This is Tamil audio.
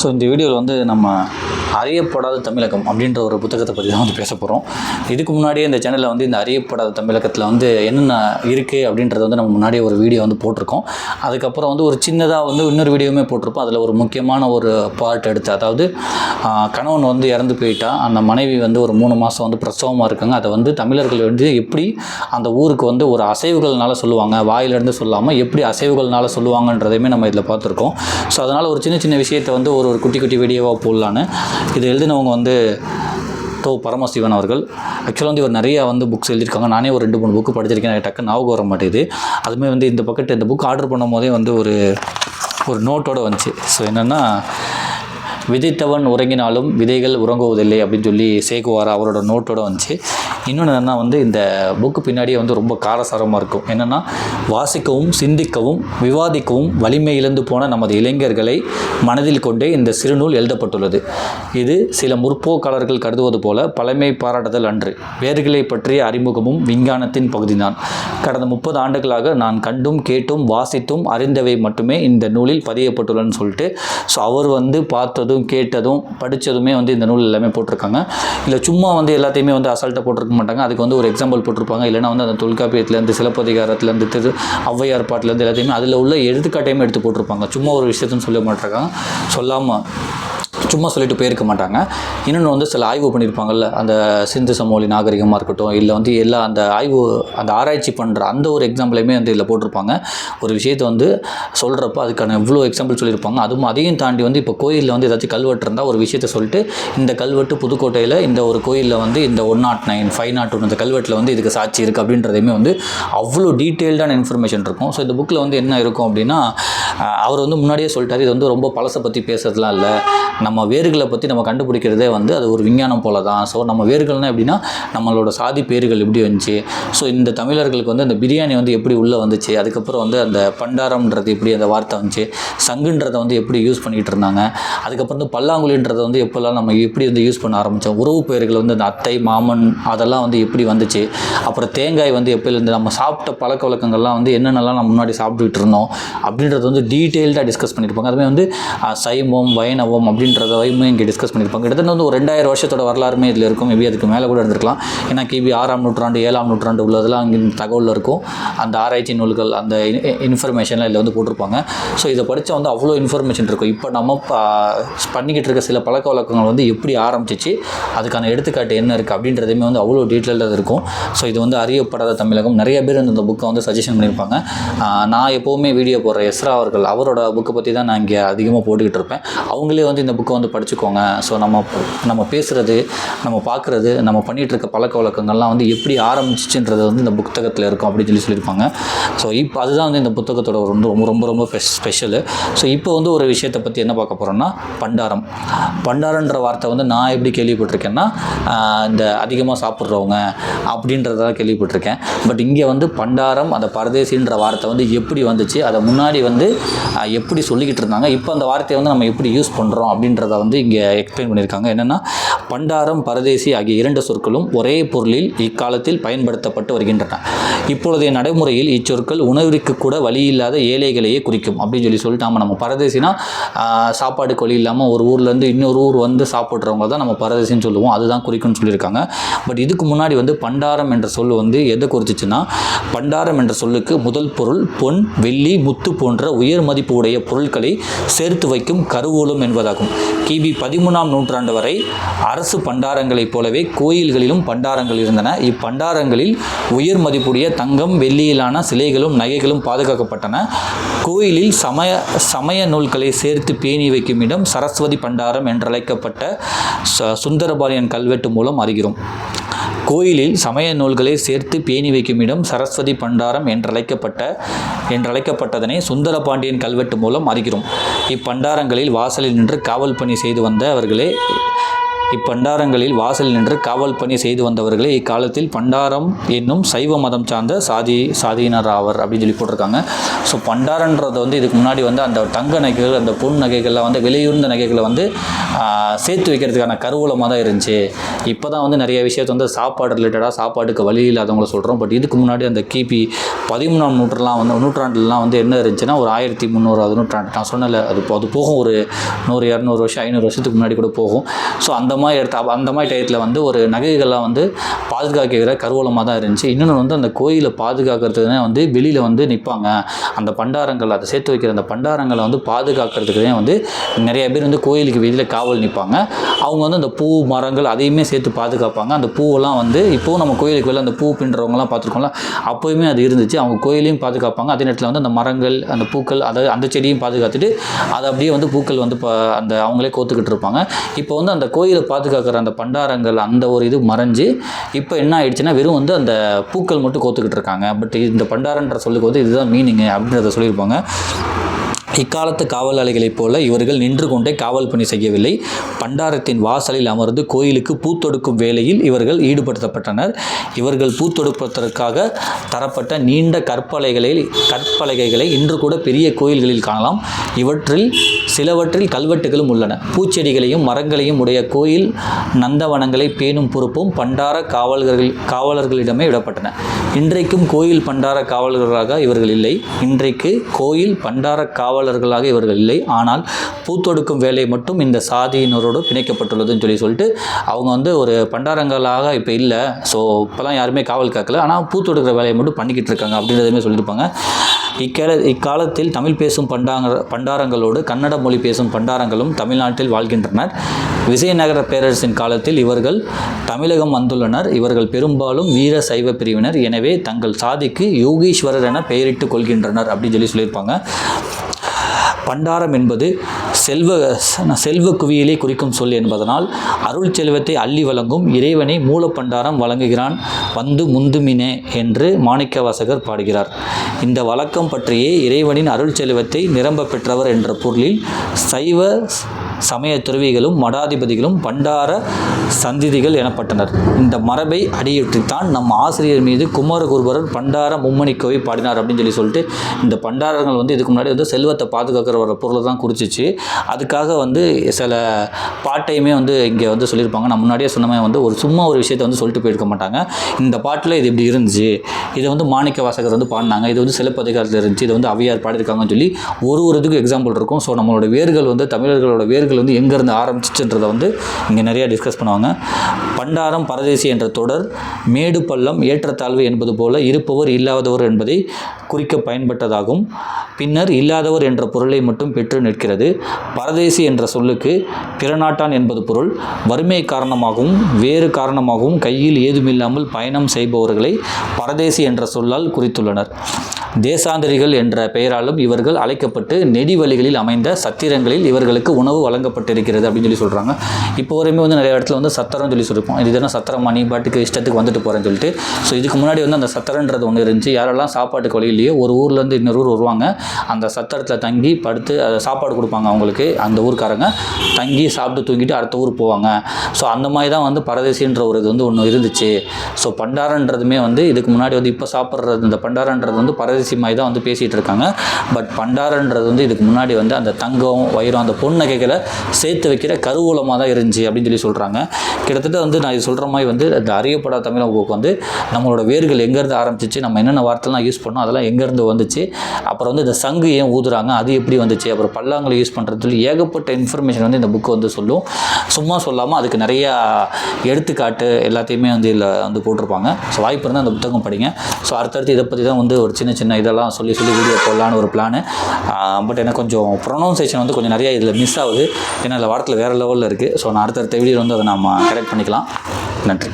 ஸோ இந்த வீடியோவில் வந்து நம்ம அறியப்படாத தமிழகம் அப்படின்ற ஒரு புத்தகத்தை பற்றி தான் வந்து பேச போகிறோம் இதுக்கு முன்னாடியே இந்த சேனலில் வந்து இந்த அறியப்படாத தமிழகத்தில் வந்து என்னென்ன இருக்குது அப்படின்றத வந்து நம்ம முன்னாடியே ஒரு வீடியோ வந்து போட்டிருக்கோம். அதுக்கப்புறம் வந்து ஒரு சின்னதாக வந்து இன்னொரு வீடியோவுமே போட்டிருப்போம். அதில் ஒரு முக்கியமான ஒரு பார்ட் எடுத்து அதாவது கணவன் வந்து இறந்து போயிட்டா அந்த மனைவி வந்து ஒரு மூணு மாதம் வந்து பிரசவமாக இருக்காங்க. அதை வந்து தமிழர்கள் வந்து எப்படி அந்த ஊருக்கு வந்து ஒரு அசைவுகள்னால சொல்லுவாங்க வாயிலிருந்து சொல்லாமல் எப்படி அசைவுகள்னால சொல்லுவாங்கன்றதையுமே நம்ம இதில் பார்த்துருக்கோம். ஸோ அதனால் ஒரு சின்ன சின்ன விஷயத்தை வந்து ஒரு ஒரு குட்டி குட்டி வீடியோவாக போடலான்னு. இது எழுதினவங்க வந்து தோ பரமசிவன் அவர்கள். ஆக்சுவலாக வந்து இவர் நிறைய வந்து புக்ஸ் எழுதியிருக்காங்க. நானே ஒரு ரெண்டு மூணு புக்கு படிச்சிருக்கேன். எனக்கு டக்கு ஞாபகம் வர மாட்டேங்குது. அதுமே வந்து இந்த பக்கெட் இந்த புக் ஆர்டர் பண்ணும் போதே வந்து ஒரு ஒரு நோட்டோடு வந்துச்சு. ஸோ என்னென்னா விதைத்தவன் உறங்கினாலும் விதைகள் உறங்குவதில்லை அப்படின்னு சொல்லி சேகுவாரா அவரோட நோட்டோட வந்துச்சு. இன்னொன்று என்னென்னா வந்து இந்த புக்கு பின்னாடியே வந்து ரொம்ப காரசாரமாக இருக்கும். என்னென்னா வாசிக்கவும் சிந்திக்கவும் விவாதிக்கவும் வலிமை இழந்து போன நமது இளைஞர்களை மனதில் கொண்டே இந்த சிறுநூல் எழுதப்பட்டுள்ளது. இது சில முற்போக்காளர்கள் கருதுவது போல பழமை பாராட்டுதல் அன்று. வேர்களை பற்றிய அறிமுகமும் விஞ்ஞானத்தின் பகுதிதான். கடந்த முப்பது ஆண்டுகளாக நான் கண்டும் கேட்டும் வாசித்தும் அறிந்தவை மட்டுமே இந்த நூலில் பதியப்பட்டுள்ளன்னு சொல்லிட்டு ஸோ அவர் வந்து பார்த்ததும் கேட்டதும் படித்ததுமே வந்து இந்த நூல் எல்லாமே போட்டிருக்காங்க. இல்லை சும்மா வந்து எல்லாத்தையுமே வந்து அசால்ட்டாக போட்டிருக்க மாட்டாங்க. அதுக்கு வந்து ஒரு எக்ஸாம்பிள் போட்டிருப்பாங்க. இல்லைன்னா வந்து அந்த தொல்காப்பியத்துலேருந்து சிலப்பதிகாரத்துலேருந்து திரு ஔவையார் பாட்டிலேருந்து எல்லாத்தையுமே அதில் உள்ள எடுத்துக்காட்டையுமே எடுத்து போட்டிருப்பாங்க. சும்மா ஒரு விஷயத்தையும் சொல்ல மாட்டிருக்காங்க சொல்லாமல் சும்மா சொல்லிட்டு போயிருக்க மாட்டாங்க. இன்னொன்று வந்து சில ஆய்வு பண்ணியிருப்பாங்கல்ல அந்த சிந்து சமோலி நாகரிகமாக இருக்கட்டும் இல்லை வந்து எல்லா அந்த ஆய்வு அந்த ஆராய்ச்சி பண்ணுற அந்த ஒரு எக்ஸாம்பிளையுமே வந்து இதில் போட்டிருப்பாங்க. ஒரு விஷயத்தை வந்து சொல்கிறப்ப அதுக்கான எவ்வளோ எக்ஸாம்பிள் சொல்லியிருப்பாங்க அதுவும் அதையும் தாண்டி வந்து இப்போ கோயிலில் வந்து ஏதாச்சும் கல்வெட்டு இருந்தால் ஒரு விஷயத்தை சொல்லிட்டு இந்த கல்வெட்டு புதுக்கோட்டையில் இந்த ஒரு கோயிலில் வந்து இந்த one naught nine five naught one இந்த கல்வெட்டில் வந்து இதுக்கு சாட்சி இருக்குது அப்படின்றதையுமே வந்து அவ்வளோ டீட்டெயில்டான இன்ஃபர்மேஷன் இருக்கும். ஸோ இந்த புக்கில் வந்து என்ன இருக்கும் அப்படின்னா அவர் வந்து முன்னாடியே சொல்லிட்டார் இது வந்து ரொம்ப பழசை பற்றி பேசுறதுலாம் இல்லை. நம்ம நம்ம வேர்களை பற்றி நம்ம கண்டுபிடிக்கிறதே வந்து அது ஒரு விஞ்ஞானம் போல தான் ஸோ நம்ம வேர்கள்னால் எப்படின்னா நம்மளோட சாதி பேர்கள் எப்படி வந்துச்சு? ஸோ இந்த தமிழர்களுக்கு வந்து அந்த பிரியாணி வந்து எப்படி உள்ளே வந்துச்சு? அதுக்கப்புறம் வந்து அந்த பண்டாரம்ன்றது எப்படி அந்த வார்த்தை வந்துச்சு? சங்குன்றதை வந்து எப்படி யூஸ் பண்ணிகிட்டு இருந்தாங்க? அதுக்கப்புறம் வந்து பல்லாங்குழின்றதை வந்து எப்போல்லாம் நம்ம எப்படி வந்து யூஸ் பண்ண ஆரம்பித்தோம் உறவு பெயர்கள் வந்து அந்த அத்தை மாமன் அதெல்லாம் வந்து எப்படி வந்துச்சு? அப்புறம் தேங்காய் வந்து எப்போலேருந்து நம்ம சாப்பிட்ட பழக்க வழக்கங்கள்லாம் வந்து என்னென்னலாம் நம்ம முன்னாடி சாப்பிட்டுக்கிட்டு இருந்தோம்? அப்படின்றது வந்து டீட்டெயில்டாக டிஸ்கஸ் பண்ணியிருப்பாங்க அதுமாதிரி வந்து சைமம் சைவம் வைணவம் அப்படின்றதையுமே இங்கே டிஸ்கஸ் பண்ணியிருப்பாங்க. கிட்டத்தட்ட வந்து ஒரு ரெண்டாயிரம் வருஷத்தோட வரலாறுமே இதில் இருக்கும். மேபி அதுக்கு மேலே கூட இருந்திருக்கலாம். ஏன்னா கிபி ஆறாம் நூற்றாண்டு ஏழாம் நூற்றாண்டு உள்ளதெல்லாம் அங்கே தகவலில் இருக்கும். அந்த ஆராய்ச்சி நூல்கள் அந்த இன்ஃபர்மேஷன்லாம் இதில் வந்து போட்டிருப்பாங்க. ஸோ இதை படித்தா வந்து அவ்வளோ இன்ஃபர்மேஷன் இருக்கும். இப்போ நம்ம ப- பண்ணிக்கிட்டு இருக்க சில பழக்க வழக்கங்கள் வந்து எப்படி ஆரம்பிச்சிச்சு அதுக்கான எடுத்துக்காட்டு என்ன இருக்குது அப்படின்றதையுமே வந்து அவ்வளோ டீட்டெயிலாக இருக்கும். ஸோ இது வந்து அறியப்படாத தமிழகம். நிறைய பேர் இந்த புக்கை வந்து சஜஷன் பண்ணியிருப்பாங்க. நான் எப்போவுமே வீடியோ போடுற எஸ்ரா அவர்கள் அவரோட புக்கை பற்றி தான் நான் இங்கே அதிகமாக போட்டுக்கிட்டு இருப்பேன். அவங்களே வந்து இந்த புக்கை வந்து படிச்சுக்கோங்க. ஸோ நம்ம நம்ம பேசுகிறது நம்ம பார்க்குறது நம்ம பண்ணிகிட்டு இருக்க பழக்க வழக்கங்கள்லாம் வந்து எப்படி ஆரம்பிச்சிச்சுன்றது வந்து இந்த புத்தகத்தில் இருக்கும் அப்படின்னு சொல்லி சொல்லியிருப்பாங்க. ஸோ இப்போ அதுதான் வந்து இந்த புத்தகத்தோட ஒரு ரொம்ப ரொம்ப ரொம்ப ஸ்பெஷலு ஸோ இப்போ வந்து ஒரு விஷயத்தை பற்றி என்ன பார்க்க போகிறோம்னா பண்டாரம். பண்டாரன்ற வார்த்தை வந்து நான் எப்படி கேள்விப்பட்டிருக்கேன்னா இந்த அதிகமாக சாப்பிட்றவங்க அப்படின்றத கேள்விப்பட்டிருக்கேன். பட் இங்கே வந்து பண்டாரம் அந்த பரதேசின்ற வார்த்தை வந்து எப்படி வந்துச்சு அதை முன்னாடி வந்து எப்படி சொல்லிக்கிட்டு இருந்தாங்க இப்போ அந்த வார்த்தையை வந்து நம்ம எப்படி யூஸ் பண்ணுறோம் அப்படின்றத வந்து இங்கே எக்ஸ்பிளைன் பண்ணியிருக்காங்க. என்னென்னா பண்டாரம் பரதேசி ஆகிய இரண்டு சொற்களும் ஒரே பொருளில் இக்காலத்தில் பயன்படுத்தப்பட்டு வருகின்றன. இப்பொழுதைய நடைமுறையில் இச்சொற்கள் உணவிற்கு கூட வழி இல்லாத ஏழைகளையே குறிக்கும் அப்படின்னு சொல்லி சொல்லிட்டு ஆமாம் நம்ம பரதேசினா சாப்பாடு சாப்பாடுக்கு வழி இல்லாமல் ஒரு ஊர்லேருந்து இன்னொரு ஊர் வந்து சாப்பிட்றவங்க தான் நம்ம பரதேசின்னு சொல்லுவோம். அதுதான் குறிக்கும்னு சொல்லியிருக்காங்க. பட் இதுக்கு முன்னாடி வந்து பண்டாரம் என்ற சொல் வந்து எதை குறிச்சிச்சுன்னா பண்டாரம் என்ற சொல்லுக்கு முதல் பொருள் பொன் வெள்ளி முத்து போன்ற உயர் மதிப்பு உடைய பொருட்களை சேர்த்து வைக்கும் கருவூலம் என்பதாகும். கிபி பதிமூணாம் நூற்றாண்டு வரை அரசு பண்டாரங்களைப் போலவே கோயில்களிலும் பண்டாரங்கள் இருந்தன. இப்பண்டாரங்களில் உயர் மதிப்புடைய தங்கம் வெள்ளியிலான சிலைகளும் நகைகளும் பாதுகாக்கப்பட்டன. கோயிலில் சமய சமய நூல்களை சேர்த்து பேணி வைக்கும் இடம் சரஸ்வதி பண்டாரம் என்றழைக்கப்பட்ட ச- கல்வெட்டு மூலம் அறிகிறோம். கோயிலில் சமய நூல்களை சேர்த்து பேணி வைக்கும் இடம் சரஸ்வதி பண்டாரம் என்றழைக்கப்பட்ட என்றழைக்கப்பட்டதனை சுந்தரபாண்டியன் கல்வெட்டு மூலம் அறிகிறோம். இப்பண்டாரங்களில் வாசலில் நின்று காவல் பணி செய்து வந்த அவர்களே இப்பண்டாரங்களில் வாசல் நின்று காவல் பணி செய்து வந்தவர்களே இக்காலத்தில் பண்டாரம் என்னும் சைவ மதம் சார்ந்த சாதி சாதியினர் ஆவர் அப்படின்னு சொல்லி போட்டிருக்காங்க. ஸோ பண்டாரன்றது வந்து இதுக்கு முன்னாடி வந்து அந்த தங்க நகைகள் அந்த பொன் நகைகள்லாம் வந்து விலையுர்ந்த நகைகளை வந்து சேர்த்து வைக்கிறதுக்கான கருவூலமாக தான் இருந்துச்சு. இப்போ தான் வந்து நிறைய விஷயத்தை வந்து சாப்பாடு ரிலேட்டடாக சாப்பாட்டுக்கு வழி இல்லாதவங்கள சொல்கிறோம் பட் இதுக்கு முன்னாடி அந்த கிபி பதிமூணாம் நூற்றுலாம் வந்து நூற்றாண்டுலாம் வந்து என்ன இருந்துச்சுன்னா ஒரு ஆயிரத்தி முந்நூறாவது நூற்றாண்டு. நான் சொன்னல அது அது போகும் ஒரு நூறு இரநூறு வருஷம் ஐநூறு வருஷத்துக்கு முன்னாடி கூட போகும். ஸோ அந்த மாதிரி எடுத்த அந்த மாதிரி டயத்தில் வந்து ஒரு நகைகள்லாம் வந்து பாதுகாக்கிற கருவூலமாக தான் இருந்துச்சு. இன்னொன்று வந்து அந்த கோயிலை பாதுகாக்கிறதுக்குனே வந்து வெளியில் வந்து நிற்பாங்க அந்த பண்டாரங்கள் அதை சேர்த்து வைக்கிற அந்த பண்டாரங்களை வந்து பாதுகாக்கிறதுக்குனே வந்து நிறைய பேர் வந்து கோயிலுக்கு வெளியில் காவல் நிற்பாங்க அவங்க வந்து அந்த பூ மரங்கள் அதையுமே சேர்த்து பாதுகாப்பாங்க. அந்த பூவெல்லாம் வந்து இப்போவும் நம்ம கோயிலுக்கு வெளில அந்த பூ பின்னுறவங்கலாம் பார்த்துருக்கோம்ல அப்போயுமே அது இருந்துச்சு. அவங்க கோயிலையும் பாதுகாப்பாங்க. அதே நேரத்தில் வந்து அந்த மரங்கள் அந்த பூக்கள் அதாவது அந்த செடியும் பாதுகாத்துட்டு அதை அப்படியே வந்து பூக்கள் வந்து ப- அந்த அவங்களே கோத்துக்கிட்டு இருப்பாங்க. இப்போ வந்து அந்த கோயிலை பாதுகாக்கிற அந்த பண்டாரங்கள் அந்த ஒரு இது மறைஞ்சு இப்போ என்ன ஆயிடுச்சுன்னா வெறும் வந்து அந்த பூக்கள் மட்டும் கோத்துக்கிட்டு இருக்காங்க. பட் இந்த பண்டாரன்ற சொல்லுக்கு வந்து இதுதான் மீனிங் அப்படின்றத சொல்லியிருப்பாங்க. இக்காலத்து காவலாளிகளைப் போல இவர்கள் நின்று கொண்டே காவல் பணி செய்யவில்லை. பண்டாரத்தின் வாசலில் அமர்ந்து கோயிலுக்கு பூத்தொடுக்கும் வேலையில் இவர்கள் ஈடுபடுத்தப்பட்டனர். இவர்கள் பூத்தொடுப்பதற்காக தரப்பட்ட நீண்ட கற்பலைகளை கற்பலகைகளை இன்று கூட பெரிய கோயில்களில் காணலாம். இவற்றில் சிலவற்றில் கல்வெட்டுகளும் உள்ளன. பூச்செடிகளையும் மரங்களையும் உடைய கோயில் நந்தவனங்களை பேணும் பொறுப்பும் பண்டார காவலர்கள் காவலர்களிடமே விடப்பட்டன. இன்றைக்கும் கோயில் பண்டார காவலர்களாக இவர்கள் இல்லை. இன்றைக்கு கோயில் பண்டார காவல் காவலர்களாக இவர்கள் இல்லை. ஆனால் பூத்தொடுக்கும் வேலை மட்டும் இந்த சாதியினரோடு பிணைக்கப்பட்டுள்ளதுன்னு சொல்லி சொல்லிட்டு அவங்க வந்து ஒரு பண்டாரங்களாக இப்போ இல்லை. ஸோ இப்போலாம் யாருமே காவல் காக்கல ஆனால் பூத்தொடுக்கிற வேலையை மட்டும் பண்ணிக்கிட்டு இருக்காங்க அப்படின்றதுமே சொல்லியிருப்பாங்க. இக்கால இக்காலத்தில் தமிழ் பேசும் பண்டாங்க பண்டாரங்களோடு கன்னட மொழி பேசும் பண்டாரங்களும் தமிழ்நாட்டில் வாழ்கின்றனர். விஜயநகர பேரரசின் காலத்தில் இவர்கள் தமிழகம் வந்துள்ளனர். இவர்கள் பெரும்பாலும் வீர சைவ பிரிவினர். எனவே தங்கள் சாதிக்கு யோகீஸ்வரர் என பெயரிட்டுக் கொள்கின்றனர் அப்படின்னு சொல்லி சொல்லியிருப்பாங்க. பண்டாரம் என்பது செல்வ செல்வ குவியலை குறிக்கும் சொல் என்பதனால் அருள் செல்வத்தை அள்ளி வழங்கும் இறைவனை மூலப்பண்டாரம் வழங்குகிறான் வந்து முந்துமினே என்று மாணிக்கவாசகர் பாடுகிறார். இந்த வழக்கம் பற்றியே இறைவனின் அருள் செல்வத்தை நிரம்ப பெற்றவர் என்ற பொருளில் சைவ சமய துறவிகளும் மடாதிபதிகளும் பண்டார சந்திதிகள் எனப்பட்டனர். இந்த மரபை அடியுற்றித்தான் நம் ஆசிரியர் மீது குமாரகுருபரர் பண்டார மும்மணிக்கோவை பாடினார் அப்படின்னு சொல்லி சொல்லிட்டு இந்த பண்டாரங்கள் வந்து இதுக்கு முன்னாடி வந்து செல்வத்தை பாதுகாக்கிற ஒரு பொருளை தான் குறிச்சிச்சு. அதுக்காக வந்து சில பாட்டையுமே வந்து இங்கே வந்து சொல்லியிருப்பாங்க. நான் முன்னாடியே சொன்ன வந்து ஒரு சும்மா ஒரு விஷயத்தை வந்து சொல்லிட்டு போயிருக்க மாட்டாங்க. இந்த பாட்டில் இது இப்படி இருந்துச்சு. இதை வந்து மாணிக்க வாசகர் வந்து பாடினாங்க. இது வந்து சிலப்பதிகாரத்தில் இருந்துச்சு. இது வந்து அவையார் பாடியிருக்காங்கன்னு சொல்லி ஒரு ஒரு இதுக்கும் எக்ஸாம்பிள் இருக்கும். ஸோ நம்மளோட வேர்கள் வந்து தமிழர்களோட வேர்கள் வந்து எங்கேருந்து ஆரம்பிச்சுன்றதை வந்து இங்கே நிறைய டிஸ்கஸ் பண்ணுவாங்க. பண்டாரம் பரதேசி என்ற தொடர் மேடு பள்ளம் ஏற்றத்தாழ்வு என்பது போல இருப்பவர் இல்லாதவர் என்பதை குறிக்க பயன்பட்டதாகும். பின்னர் இல்லாதவர் என்ற பொருளை மட்டும் பெற்று நிற்கிறது. பரதேசி என்ற சொல்லுக்கு பிறநாட்டான் என்பது பொருள். வறுமை காரணமாகவும் வேறு காரணமாகவும் கையில் ஏதுமில்லாமல் பயணம் செய்பவர்களை பரதேசி என்ற சொல்லால் குறித்துள்ளனர். தேசாந்திரிகள் என்ற பெயராலும் இவர்கள் அழைக்கப்பட்டு நெடிவழிகளில் அமைந்த சத்திரங்களில் இவர்களுக்கு உணவு வழங்கப்பட்டிருக்கிறது அப்படின்னு சொல்லி சொல்கிறாங்க இப்போ வரையுமே வந்து நிறைய இடத்துல வந்து சத்திரம் சொல்லி சொல்லியிருப்போம் இது தானே சத்திரமா நீ பாட்டுக்கு இஷ்டத்துக்கு வந்துட்டு போகிறேன்னு சொல்லிட்டு. ஸோ இதுக்கு முன்னாடி வந்து அந்த சத்திரன்றது ஒன்று இருந்துச்சு. யாரெல்லாம் சாப்பாட்டுக்கு வழி இல்லையோ ஒரு ஊர்லேருந்து இன்னொரு ஊர் வருவாங்க. அந்த சத்திரத்தில் தங்கி படுத்து அதை சாப்பாடு கொடுப்பாங்க அவங்களுக்கு. அந்த ஊர்க்காரங்க தங்கி சாப்பிட்டு தூங்கிட்டு அடுத்த ஊர் போவாங்க. ஸோ அந்த மாதிரி தான் வந்து பரதேசின்ற ஒரு இது வந்து ஒன்று இருந்துச்சு. ஸோ பண்டாரன்றதுமே வந்து இதுக்கு முன்னாடி வந்து இப்போ சாப்பிட்றது இந்த பண்டாரன்றது வந்து பரதேசி மாதிரி தான் வந்து பேசிகிட்டு இருக்காங்க. பட் பண்டாரன்றது வந்து இதுக்கு முன்னாடி வந்து அந்த தங்கம் வைரம் அந்த பொன் நகைகளை சேர்த்து வைக்கிற கருவூலமாக தான் இருந்துச்சு அப்படின்னு சொல்லி சொல்கிறாங்க கிட்டத்தட்ட வந்து நான் இது சொல்கிற மாதிரி வந்து அந்த அறியப்படாத தமிழக வந்து நம்மளோட வேர்கள் எங்கேருந்து ஆரம்பிச்சிச்சு நம்ம என்னென்ன வார்த்தைலாம் யூஸ் பண்ணோம் அதெல்லாம் எங்கேருந்து வந்துச்சு அப்புறம் வந்து இந்த சங்கு ஏன் ஊதுறாங்க அது எப்படி வந்துச்சு அப்புறம் பல்லாங்களை யூஸ் பண்ணுறதுல ஏகப்பட்ட இன்ஃபர்மேஷன் வந்து இந்த புக்கு வந்து சொல்லும். சும்மா சொல்லாமல் அதுக்கு நிறையா எடுத்துக்காட்டு எல்லாத்தையுமே வந்து இதில் வந்து போட்டிருப்பாங்க. ஸோ வாய்ப்பு இருந்தால் அந்த புத்தகம் படிங்க. ஸோ அடுத்தடுத்து இதை பற்றி தான் வந்து ஒரு சின்ன சின்ன சின்ன இதெல்லாம் சொல்லி சொல்லி வீடியோ போடலான்னு ஒரு பிளான் பட் எனக்கு கொஞ்சம் ப்ரொனவுன்சேஷன் வந்து கொஞ்சம் நிறைய இதில் மிஸ் ஆகுது. ஏன்னா இந்த வாரத்தில் வேறு லெவலில் இருக்குது ஸோ நான் அடுத்தடுத்த வீடியோ வந்து அதை நம்ம கரெக்ட் பண்ணிக்கலாம். நன்றி.